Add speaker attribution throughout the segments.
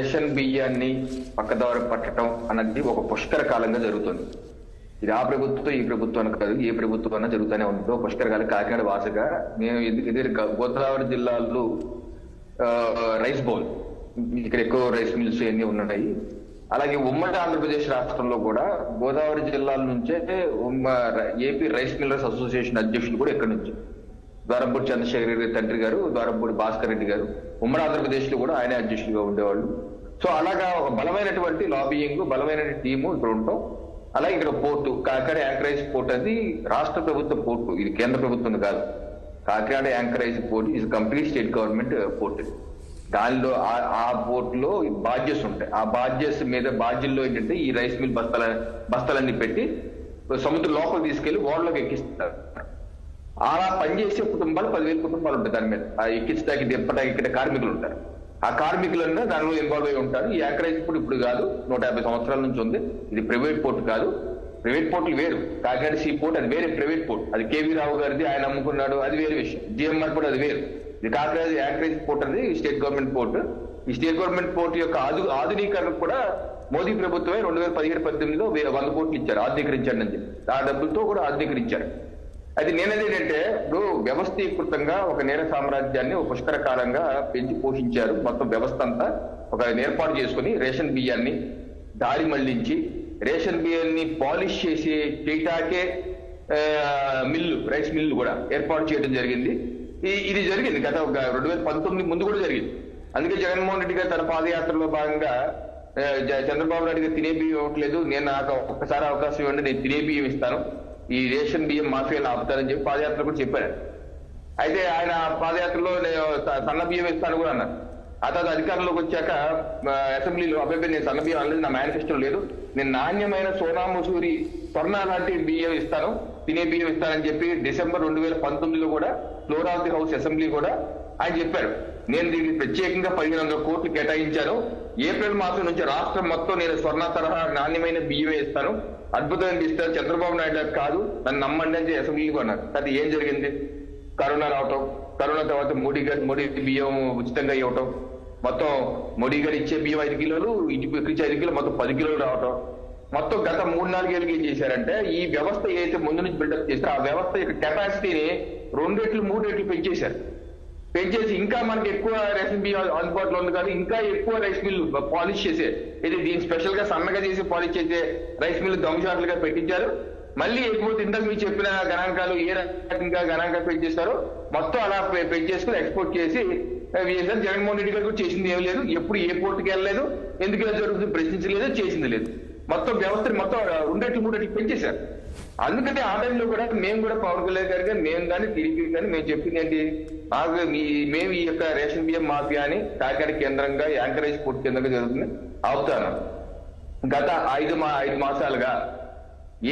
Speaker 1: Ration బియ్యాన్ని పక్కదారి పట్టడం అన్నది ఒక పుష్కర కాలంగా జరుగుతుంది. ఇది ఆ ప్రభుత్వం ఈ ప్రభుత్వం కాదు ఏ ప్రభుత్వం అన్నా జరుగుతూనే ఉంది. పుష్కర కాలం కాకినాడ భాషగా మేము ఇది- గోదావరి జిల్లాలో రైస్ బౌల్ ఇక్కడ ఎక్కువ రైస్ మిల్స్ అన్ని ఉన్నాయి. అలాగే ఉమ్మడి ఆంధ్రప్రదేశ్ రాష్ట్రంలో కూడా గోదావరి జిల్లాల నుంచే ఉమ్మ ఏపీ రైస్ మిల్లర్స్ అసోసియేషన్ అధ్యక్షులు కూడా ఇక్కడ నుంచి. ద్వారంపూడి చంద్రశేఖర్ రెడ్డి తండ్రి గారు ద్వారంపూడి భాస్కర్ రెడ్డి గారు ఉమ్మడి ఆంధ్రప్రదేశ్లో కూడా ఆయనే అధ్యక్షులుగా ఉండేవాళ్ళు. సో అలాగా ఒక బలమైనటువంటి లాబియింగ్ బలమైన టీము ఇక్కడ ఉంటాం అలాగే ఇక్కడ పోర్టు కాకినాడ యాంకరేజ్ పోర్ట్ అది రాష్ట్ర ప్రభుత్వ పోర్టు. ఇది కేంద్ర ప్రభుత్వం కాదు. కాకినాడ యాంకరేజ్ పోర్ట్ ఇది కంప్లీట్ స్టేట్ గవర్నమెంట్ పోర్ట్. దానిలో ఆ- పోర్టులో పోర్ట్లో బాధ్యస్ ఉంటాయి. ఆ బాధ్యస్ మీద బాధ్యుల్లో ఏంటంటే ఈ రైస్ మిల్ బస్తాల బస్తాలన్నీ పెట్టి సముద్రం లోపల తీసుకెళ్ళి ఓడలోకి ఎక్కిస్తారు. అలా పనిచేసే కుటుంబాలు పదివేల కుటుంబాలు ఉంటాయి దాని మీద. ఆ ఎక్కించడానికి దింపడానికి ఇక్కడ కార్మికులు ఉంటారు. ఆ కార్మికులన్నా దానిలో ఇన్వాల్వ్ అయి ఉంటారు. ఈ యాంకరేజ్ ఇప్పుడు ఇప్పుడు కాదు నూట యాభై సంవత్సరాల నుంచి ఉంది. ఇది ప్రైవేట్ పోర్ట్ కాదు. ప్రైవేట్ పోర్టులు వేరు. కాకినాడ సీ పోర్ట్ అది వేరే ప్రైవేట్ పోర్ట్. అది కేవీ రావు గారిది ఆయన అమ్ముకున్నాడు. అది వేరే విషయం. జిఎంఆర్ కూడా అది వేరు. ఇది కాకినాడ యాంకరేజ్ పోర్ట్ అనేది స్టేట్ గవర్నమెంట్ పోర్ట్. ఈ స్టేట్ గవర్నమెంట్ పోర్ట్ యొక్క ఆధు ఆధునీకరణ కూడా మోదీ ప్రభుత్వమే రెండు వేల పదిహేడు పద్దెనిమిదిలో వంద కోట్లు ఇచ్చారు ఆధునీకరించండి అని చెప్పి. ఆ డబ్బులతో కూడా ఆధునీకరించారు అది నేనది ఏంటంటే ఇప్పుడు వ్యవస్థీకృతంగా ఒక నేర సామ్రాజ్యాన్ని ఒక పుష్కర పెంచి పోషించారు. మొత్తం వ్యవస్థ అంతా ఒక ఏర్పాటు చేసుకుని రేషన్ బియ్యాన్ని దారి మళ్ళించి రేషన్ బియ్యాన్ని పాలిష్ చేసి చేయటాకే మిల్లు రైస్ మిల్లు కూడా ఏర్పాటు చేయడం జరిగింది. ఇది జరిగింది గత ఒక రెండు వేల పంతొమ్మిది ముందు కూడా జరిగింది. అందుకే జగన్మోహన్ రెడ్డి గారు తన పాదయాత్రలో భాగంగా చంద్రబాబు నాయుడు గారు తినే బియ్యం ఇవ్వట్లేదు. నేను నాకు ఒక్కసారి అవకాశం ఇవ్వండి నేను తినే బియ్యం ఇస్తాను. ఈ రేషన్ బియ్యం మాఫియాను ఆపుతారని చెప్పి పాదయాత్ర కూడా చెప్పారు. అయితే ఆయన పాదయాత్రలో నేను సన్న బియ్యం ఇస్తాను కూడా అన్నారు. ఆ తర్వాత అధికారంలోకి వచ్చాక అసెంబ్లీలో అబ్బాయి నేను సన్న బియ్యం అనలేదు నా మేనిఫెస్టో లేదు. నేను నాణ్యమైన సోనా మసూరి స్వర్ణ లాంటి బియ్యం ఇస్తాను తినే బియ్యం ఇస్తానని చెప్పి డిసెంబర్ రెండు వేల పంతొమ్మిదిలో కూడా floor of the house assembly కూడా ఆయన చెప్పారు. నేను దీన్ని ప్రత్యేకంగా పదిహేను వందల కోట్లు కేటాయించాను. ఏప్రిల్ మాసం నుంచి రాష్ట్రం మొత్తం నేను స్వర్ణ తరహా నాణ్యమైన బియ్యమే ఇస్తాను. అద్భుతమైన ఇస్తారు చంద్రబాబు నాయుడు గారు కాదు నన్ను నమ్మండి అని అసెంబ్లీకి అన్నారు అది ఏం జరిగింది? కరోనా రావటం కరోనా తర్వాత మోడీ గారు మోడీ బియ్యం ఉచితంగా ఇవ్వటం మొత్తం మోడీ గారు ఇచ్చే బియ్యం ఐదు కిలోలు ఇచ్చే ఐదు కిలోలు మొత్తం పది కిలోలు రావటం. మొత్తం గత మూడు నాలుగేళ్ళకి ఏం చేశారంటే ఈ వ్యవస్థ ఏదైతే ముందు నుంచి బిల్డప్ చేస్తే ఆ వ్యవస్థ యొక్క కెపాసిటీని రెండు రెట్లు మూడు రెట్లు పెంచేశారు. పెంచేసి ఇంకా మనకి ఎక్కువ రైస్ బియ్యం అందుబాటులో ఉంది కానీ ఇంకా ఎక్కువ రైస్ మిల్లు పాలిష్ చేసే ఇది దీన్ని స్పెషల్గా సన్నగా చేసి పాలిష్ చేసే రైస్ మిల్లు దొంగషాట్లుగా పెట్టించారు. మళ్ళీ ఎగుమతి ఇంతకు మీరు చెప్పిన గణాంకాలు ఏ రకంగా గణాంకాలు పెంచేస్తారో మొత్తం అలా పెంచేసుకుని ఎక్స్పోర్ట్ చేసి అవి జగన్మోహన్ రెడ్డి గారు కూడా చేసింది ఏం లేదు. ఎప్పుడు ఏ పోర్టుకి వెళ్ళలేదు. ఎందుకు ఎలా జరుగుతుంది ప్రశ్నించలేదు చేసింది లేదు. మొత్తం వ్యవస్థని మొత్తం రెండెట్లు మూడెట్లు పెంచేశారు. అందుకని ఆ టైంలో కూడా మేము కూడా పవన్ కళ్యాణ్ గారు కానీ మేము కానీ టీడీపీ కానీ మేము చెప్పింది ఏంటి మాకు మీ మేము ఈ యొక్క రేషన్ బియ్యం మాఫియా అని కాకినాడ కేంద్రంగా యాంకరేజ్ పోర్ట్ కేంద్రంగా జరుగుతుంది. అవుతాను గత ఐదు మా ఐదు మాసాలుగా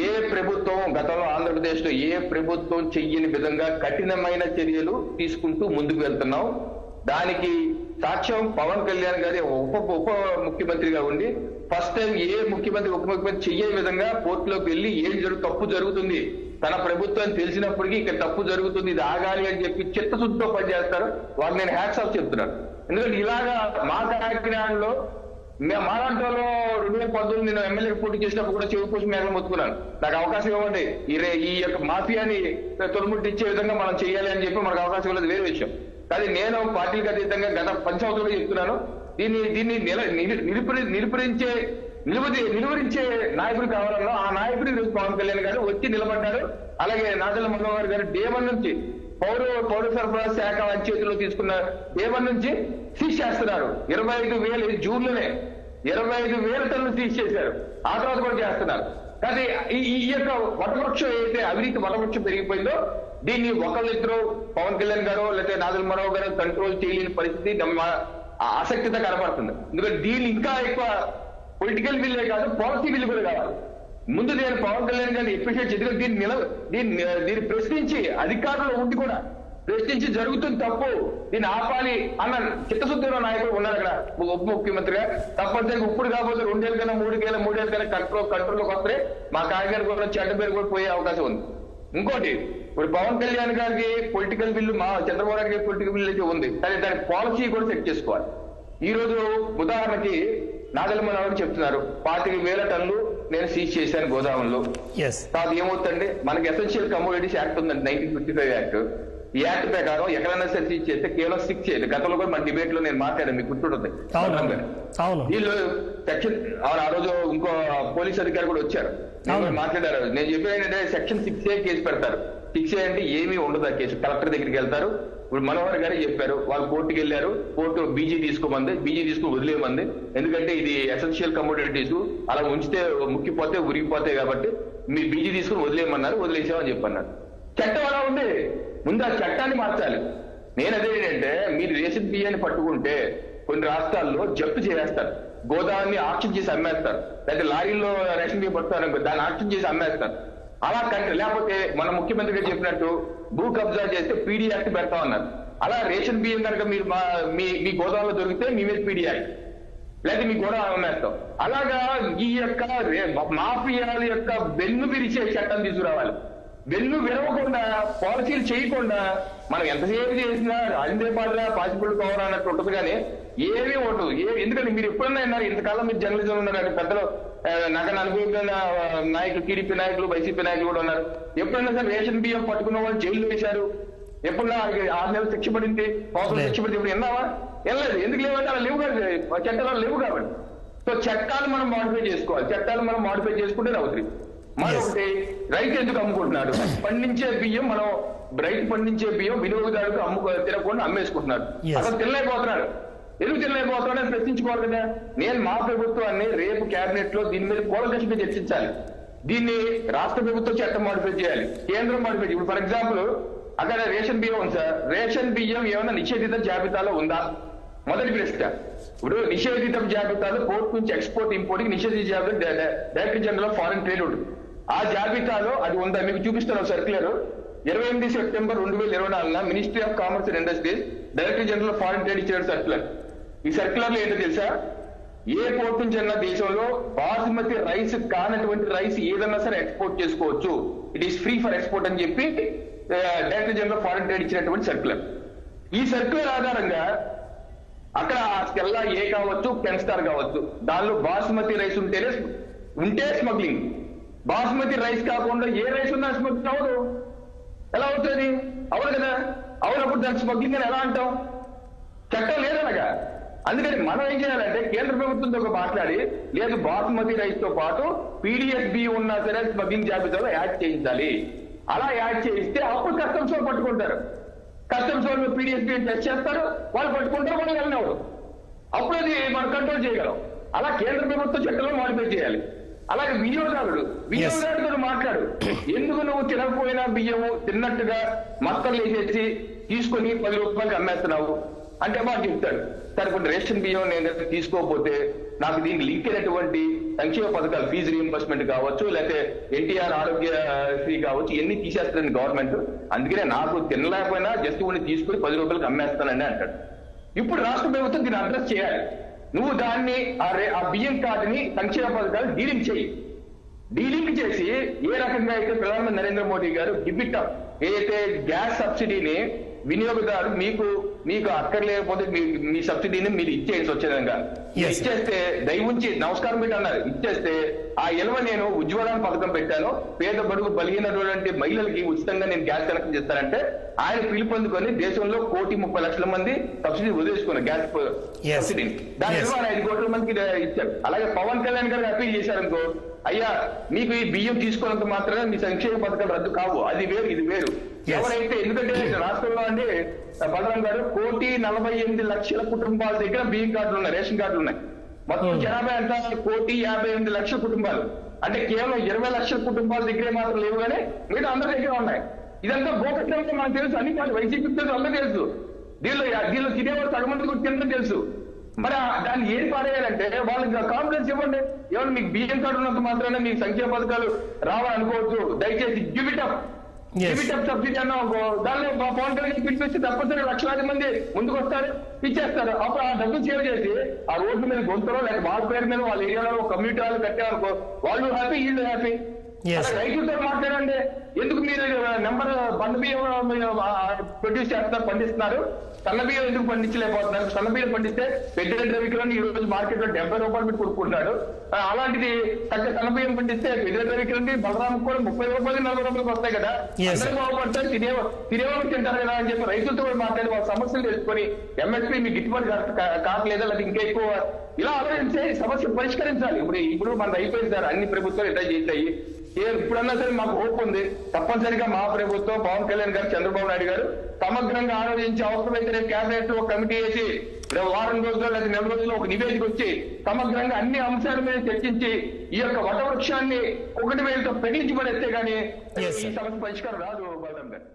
Speaker 1: ఏ ప్రభుత్వం గతంలో ఆంధ్రప్రదేశ్లో ఏ ప్రభుత్వం చెయ్యని విధంగా కఠినమైన చర్యలు తీసుకుంటూ ముందుకు వెళ్తున్నాం. దానికి సాక్ష్యం పవన్ కళ్యాణ్ గారి ఉప ఉప ముఖ్యమంత్రిగా ఉండి ఫస్ట్ టైం ఏ ముఖ్యమంత్రి ఉప ముఖ్యమంత్రి చెయ్యే విధంగా కోర్టులోకి వెళ్ళి ఏం జరుగు తప్పు జరుగుతుంది? తన ప్రభుత్వం తెలిసినప్పటికీ ఇక్కడ తప్పు జరుగుతుంది ఇది ఆగాలి అని చెప్పి చిత్తశుద్ధితో పనిచేస్తారు. వాళ్ళు నేను హ్యాట్స్ ఆఫ్ చెప్తున్నాను. ఎందుకంటే ఇలాగా మా కార్యక్రమంలో మే- మాలాంటి రెండు వేల పంతొమ్మిది నేను ఎమ్మెల్యే పోటీ చేసినప్పుడు కూడా చెవి కోసం మేఘం మొత్తుకున్నాను. నాకు అవకాశం ఇవ్వండి. ఈ యొక్క మాఫియాని తొలముట్టించే విధంగా మనం చేయాలి అని చెప్పి మనకు అవకాశం ఇవ్వలేదు వేరే విషయం. కానీ నేను పార్టీలకు అతీతంగా గత పది సంవత్సరాలు చెప్తున్నాను. దీన్ని దీన్ని నిల నిలుపురించే నిలువది నిలువరించే నాయకుడు కావాలన్నా ఆ నాయకుడు ఈరోజు పవన్ కళ్యాణ్ గారు వచ్చి నిలబడ్డారు అలాగే నాదల మనోహర్ గారు డేమన్ నుంచి పౌర పౌర సరఫరా శాఖ చేతిలో తీసుకున్న డేమన్ నుంచి సీజ్ చేస్తున్నారు. ఇరవై ఐదు వేలు జూన్లోనే ఇరవై ఐదు వేల టన్నులు సీజ్ చేశారు. ఆ తర్వాత కూడా చేస్తున్నారు. కానీ ఈ ఈ యొక్క వటవృక్షం ఏదైతే అవినీతి వటవృక్షం పెరిగిపోయిందో దీన్ని ఒకళ్ళిద్దరు పవన్ కళ్యాణ్ గారు లేకపోతే నాదుల గారు కంట్రోల్ చేయలేని పరిస్థితి నమ్మ- ఆసక్తితో కనపడుతుంది. ఎందుకంటే దీన్ని ఇంకా ఎక్కువ పొలిటికల్ విల్లే కాదు పాలసీ విల్ కూడా కావాలి. ముందు నేను పవన్ కళ్యాణ్ గారిని ఎప్రిషియేట్ చేయదు దీన్ని నిల దీన్ని దీన్ని ప్రశ్నించి అధికారంలో ఉండి కూడా ప్రశ్నించి జరుగుతుంది తప్పు దీన్ని ఆపాలి అన్న చిత్తశుద్ధిలో నాయకుడు ఉన్నారు అక్కడ ఉప ముఖ్యమంత్రిగా తప్పనిసరిగా ఇప్పుడు కాకపోతే రెండేళ్ళ కన్నా మూడుకేళ్ళ మూడేళ్ళ కన్నా కంట్రోల్ కంట్రోల్లోకి వస్తే మా కాకినాడ కూడా చెడ్డ పేరు కూడా పోయే అవకాశం ఉంది. ఇంకోటి ఇప్పుడు పవన్ కళ్యాణ్ గారికి పొలిటికల్ బిల్లు మా చంద్రబాబు నాయుడు గారి పొలిటికల్ బిల్లు అయితే ఉంది. కానీ దాని పాలసీ కూడా సెట్ చేసుకోవాలి. ఈ రోజు ఉదాహరణకి నాగలమనవరు చెప్తున్నారు పాతిక వేల టన్నులు నేను సీజ్ చేశాను
Speaker 2: ఎస్
Speaker 1: తర్వాత ఏమవుతుందండి మనకి ఎసెన్షియల్ కమోడిటీస్ యాక్ట్ ఉందండి నైన్టీన్ ఫిఫ్టీ ఫైవ్ యాక్ట్ ఈ యాక్ట్ ప్రకారం ఎక్కడైనా సరే సీజ్ చేస్తే కేవలం సిక్స్ చేయదు గతంలో కూడా మన డిబేట్లో నేను మాట్లాడాను మీకు గుర్తుంటుంది. వీళ్ళు సెక్షన్ అవును. ఆ రోజు ఇంకో పోలీస్ అధికారి కూడా వచ్చారు. మాట్లాడారు. నేను ఏంటంటే సెక్షన్ సిక్స్ ఏ కేసు పెడతారు. ఫిక్స్ చేయండి ఏమీ ఉండదు ఆ కేసు. కలెక్టర్ దగ్గరికి వెళ్తారు. ఇప్పుడు మనోహర్ గారే చెప్పారు వాళ్ళు కోర్టుకి వెళ్ళారు. కోర్టు బీజీ తీసుకోమంది బీజీ తీసుకుని వదిలేయమంది. ఎందుకంటే ఇది ఎసెన్షియల్ కమోడిటీస్ అలా ఉంచితే ముక్కిపోతే ఉరిగిపోతాయి కాబట్టి మీ బీజీ తీసుకుని వదిలేయమన్నారు వదిలేసామని చెప్పన్నారు. చట్టం అలా ఉంది. ముందు ఆ చట్టాన్ని మార్చాలి. నేను అదే ఏంటంటే మీరు రేషన్ బియ్యాన్ని పట్టుకుంటే కొన్ని రాష్ట్రాల్లో జప్తు చేసేస్తారు. గోదావరిని ఆక్షన్ చేసి అమ్మేస్తారు. లేకపోతే లారీల్లో రేషన్ బియ్యం పడతారు అనుకో, దాన్ని ఆక్షన్ చేసి అమ్మేస్తారు. అలా కంటే లేకపోతే మన ముఖ్యమంత్రి గారు చెప్పినట్టు భూ కబ్జా చేస్తే పీడీ యాక్ట్ పెడతా ఉన్నారు. అలా రేషన్ బియ్యం కనుక మీరు మా- మీ మీ గోదావరిలో దొరికితే మీ మీద పీడీ యాక్ట్. లేదా మీ గోడ అమ్మేస్తాం. అలాగా ఈ యొక్క మాఫియాల యొక్క వెన్ను విరిచే చట్టం తీసుకురావాలి. వెన్ను విరవకుండా పాలసీలు చేయకుండా మనం ఎంతసేపు చేసినా రాజేంద్ర పాడలా పాసిబుల్ కవర్ అన్నట్టు ఉంటుంది కానీ ఏమీ ఉండదు ఏ ఎందుకంటే మీరు ఎప్పుడన్నా విన్నారు ఇంతకాలం మీరు జర్నలిజం ఉన్నారు అంటే పెద్దలు నాకు అనుభవించిన నాయకులు టీడీపీ నాయకులు వైసీపీ నాయకులు కూడా ఉన్నారు. ఎప్పుడన్నా సరే రేషన్ బియ్యం పట్టుకున్న వాళ్ళు జైల్లో వేశారు. ఎప్పుడన్నా ఆరు నెలలు శిక్ష పడింది సంవత్సరం
Speaker 2: లేదు.
Speaker 1: శిక్ష పడింది ఇప్పుడు విన్నావా? వెళ్ళలేదు ఎందుకు లేవంటే అలా లేవు కదా. చట్టాలు లేవు కాబట్టి. సో చట్టాలు మనం మాడిఫై చేసుకోవాలి. చట్టాలు మనం మాడిఫై చేసుకుంటే అవుతుంది మరొకటి రైతు ఎందుకు అమ్ముకుంటున్నాడు? పండించే బియ్యం మనం రైతు పండించే బియ్యం వినియోగదారులకు అమ్ముకో తినకుండా అమ్మేసుకుంటున్నాడు. అసలు తినలేకపోతున్నాడు. ఎందుకు తినలేకపోతున్నాడు అని ప్రశ్నించుకోవాలి కదా? నేను మా ప్రభుత్వాన్ని రేపు కేబినెట్లో దీని మీద కూలంకషంగా చర్చించాలి. దీన్ని రాష్ట్ర ప్రభుత్వం చట్టం మాడిఫై చేయాలి కేంద్రం మాడిఫై ఇప్పుడు ఫర్ ఎగ్జాంపుల్ అక్కడ రేషన్ బియ్యం ఉంది సార్. రేషన్ బియ్యం ఏమైనా నిషేధిత జాబితాలో ఉందా? మొదటి ప్రశ్న. ఇప్పుడు నిషేధిత జాబితాలో పోర్ట్ నుంచి ఎక్స్పోర్ట్ ఇంపోర్ట్ నిషేధిత జాబితా director general of foreign trade ఉంటుంది ఆ జాబితాలో అది ఉందా? మీకు చూపిస్తాను సర్క్యులర్. ఇరవై ఎనిమిది సెప్టెంబర్ రెండు వేల ఇరవై నాలుగున ministry of commerce and industries director general of foreign trade ఇచ్చారు సర్క్యులర్. ఈ సర్క్యులర్లో ఏంటో తెలుసా? ఏ పోర్ట్ నుంచి అన్న దేశంలో బాస్మతి రైస్ కానటువంటి రైస్ ఏదన్నా సరే ఎక్స్పోర్ట్ చేసుకోవచ్చు. It is free for export అని చెప్పి డైరెక్టర్ జనరల్ ఫారెన్ ట్రేడ్ ఇచ్చినటువంటి సర్క్యులర్ ఈ సర్క్యులర్ ఆధారంగా అక్కడ స్టెల్లా ఏ కావచ్చు టెన్ స్టార్ కావచ్చు దానిలో బాస్మతి రైస్ ఉంటేనే ఉంటే స్మగ్లింగ్ బాస్మతి రైస్ కాకుండా ఏ రైస్ ఉన్నా స్మగ్లింగ్ అవ్వదు. ఎలా అవుతుంది? అవును కదా? అవునప్పుడు దాని స్మగ్లింగ్ అని ఎలా అంటాం? చట్టం లేదనగా. అందుకని మనం ఏం చేయాలంటే కేంద్ర ప్రభుత్వంతో మాట్లాడి లేదు బాస్మతి రైస్తో పాటు పీడిఎస్ బి ఉన్నా సరే స్మగ్లింగ్ జాబితాలో యాడ్ చేయించాలి. అలా యాడ్ చేయిస్తే అప్పుడు కస్టమ్స్ వాళ్ళు పట్టుకుంటారు. కస్టమ్స్ వాళ్ళు పీడిఎస్ బి టెస్ట్ చేస్తారు వాళ్ళు పట్టుకుంటారు మనం వెళ్ళినవాడు అప్పుడు అది మనం కంట్రోల్ చేయగలం. అలా కేంద్ర ప్రభుత్వం చట్టంలో మాడిఫై చేయాలి. అలాగే వినియోగదారుడు వినియోగదారుడితో మాట్లాడు. ఎందుకు నువ్వు తినకపోయినా బియ్యము తిన్నట్టుగా మక్కలు వేసేసి తీసుకొని పది రూపాయలకి అమ్మేస్తున్నావు? అంటే మాకు చెప్తాడు. సార్ ఇప్పుడు రేషన్ బియ్యం నేను తీసుకోకపోతే నాకు దీనికి లింక్ అయినటువంటి సంక్షేమ పథకాలు ఫీజు రీఎంబర్స్మెంట్ కావచ్చు లేకపోతే ఎన్టీఆర్ ఆరోగ్యశ్రీ కావచ్చు ఇవన్నీ తీసేస్తారండి గవర్నమెంట్. అందుకనే నాకు తినలేకపోయినా జస్ట్ ఉండి తీసుకుని పది రూపాయలకి అమ్మేస్తానండి అంటాడు. ఇప్పుడు రాష్ట్ర ప్రభుత్వం దీన్ని అడ్రస్ చేయాలి. నువ్వు దాన్ని ఆ బియ్యం కార్డుని సంక్షేమ పథకాలు డీలింగ్ చేయి. డీలింగ్ చేసి ఏ రకంగా అయితే ప్రధానమంత్రి నరేంద్ర మోడీ గారు గిబిట్ ఏదైతే గ్యాస్ సబ్సిడీని వినియోగదారు మీకు మీకు అక్కర్లేకపోతే మీ మీ సబ్సిడీని మీరు ఇచ్చేసి వచ్చే విధంగా
Speaker 2: Yes, sir.
Speaker 1: ఇచ్చేస్తే దయవుంచి నమస్కారం పెట్టి అన్నారు ఇచ్చేస్తే ఆ ఎలవ నేను ఉజ్వలం పథకం పెట్టాను పేద బడుగు బలిగినటువంటి మహిళలకి ఉచితంగా నేను గ్యాస్ కనెక్షన్ చేస్తానంటే ఆయన పిలుపొందుకొని దేశంలో కోటి ముప్పై లక్షల మంది సబ్సిడీ వదిలేసుకున్నారు గ్యాస్. సబ్సిడీని దాని. విలువ ఐదు కోట్ల మందికి ఇచ్చారు అలాగే పవన్ కళ్యాణ్ గారు అప్పీల్ చేశారనుకో అయ్యా మీకు ఈ బియ్యం తీసుకున్నంత మాత్రమే మీ సంక్షేమ పథకాలు రద్దు కావు. అది వేరు ఇది వేరు. ఎవరైతే ఎందుకంటే రాష్ట్రంలో అంటే బలరాం గారు కోటి నలభై ఎనిమిది లక్షల కుటుంబాల దగ్గర బియ్యం కార్డులు ఉన్నాయి రేషన్ కార్డులు ఉన్నాయి. మొత్తం
Speaker 2: Hmm.
Speaker 1: జనాభా ఎంత? కోటి యాభై ఎనిమిది లక్షల కుటుంబాలు. అంటే కేవలం ఇరవై లక్షల కుటుంబాల దగ్గరే మాత్రం లేవు కానీ మిగతా అందరి దగ్గర ఉన్నాయి. ఇదంతా గోకట్లంటే మనకు తెలుసు అన్ని పార్టీ వైసీపీ తెలుసు అందరూ తెలుసు. దీనిలో దీనిలో తినేవాడు సగం మంది తెలుసు. మరి దాన్ని ఏం పారేయాలంటే వాళ్ళకి కాన్ఫిడెన్స్ ఇవ్వండి. ఏమన్నా మీకు బియ్యం కార్డు ఉన్నంత మాత్రాన మీకు సంక్షేమ పథకాలు రావాలనుకోవచ్చు. దయచేసి give it up
Speaker 2: Yes.
Speaker 1: Give it up subsidy అన్న దానిలో పవన్ కళ్యాణ్ పిలిపిస్తే తప్పనిసరి లక్షలాది మంది ముందుకు వస్తారు ఇచ్చేస్తారు. అప్పుడు ఆ డబ్బులు సేవ్ చేసి ఆ రోడ్డు మీద గొంతులో లేక వాళ్ళ పేరు మీద వాళ్ళ ఏరియాలో ఒక కమ్యూనిటీ వాళ్ళు కట్టారనుకో వాళ్ళు హ్యాపీ వీళ్ళు హ్యాపీ. రైతులతో మాట్లాడండి. ఎందుకు మీరు నెంబర్ బండ్ బియ్యం ప్రొడ్యూస్ చేస్తున్నారు పండిస్తున్నారు? సన్నబియ్యం ఎందుకు పండించలేకపోతున్నారు? సన్నబియ్యం పండిస్తే పెద్దిరెడ్డి రవికిరణ్ ఈ రోజు మార్కెట్లో డెబ్బై రూపాయలు పెట్టి కొనుక్కుంటున్నాడు. ఆ, అలాంటిది తగ్గ సన్నబియ్యం పండిస్తే పెద్దిరెడ్డి రవికిరణ్ బలరాం కూడా ముప్పై రూపాయలు నలభై రూపాయలకు వస్తాయి కదా. అందరూ బాగుపడతారు తినే తినేవాళ్ళు తింటారు కదా అని చెప్పి రైతులతో కూడా మాట్లాడి వాళ్ళ సమస్యలు తెలుసుకొని ఎంఎస్పీ మీకు గిట్టుబాటు కావట్లేదా లేదా ఇంకా ఎక్కువ ఇలా ఆలోచించే సమస్య పరిష్కరించాలి. ఇప్పుడు ఇప్పుడు మనది అయిపోయింది సార్ అన్ని ప్రభుత్వాలు ఇట్లా చేశాయి. ఏ ఇప్పుడన్నా సరే మాకు హోప్ ఉంది. తప్పనిసరిగా మా ప్రభుత్వం పవన్ కళ్యాణ్ గారు చంద్రబాబు నాయుడు గారు సమగ్రంగా ఆలోచించి అవసరమైతే రేపు కేబినెట్ ఒక కమిటీ వేసి రేపు వారం రోజుల్లో లేదా నెల రోజుల్లో ఒక నివేదిక వచ్చి సమగ్రంగా అన్ని అంశాల మీద చర్చించి ఈ యొక్క వటవృక్షాన్ని ఒకటి వేలతో పెగించి పడేస్తే గానీ ఈ. సమస్య పరిష్కారం రాదు బలరాం గారు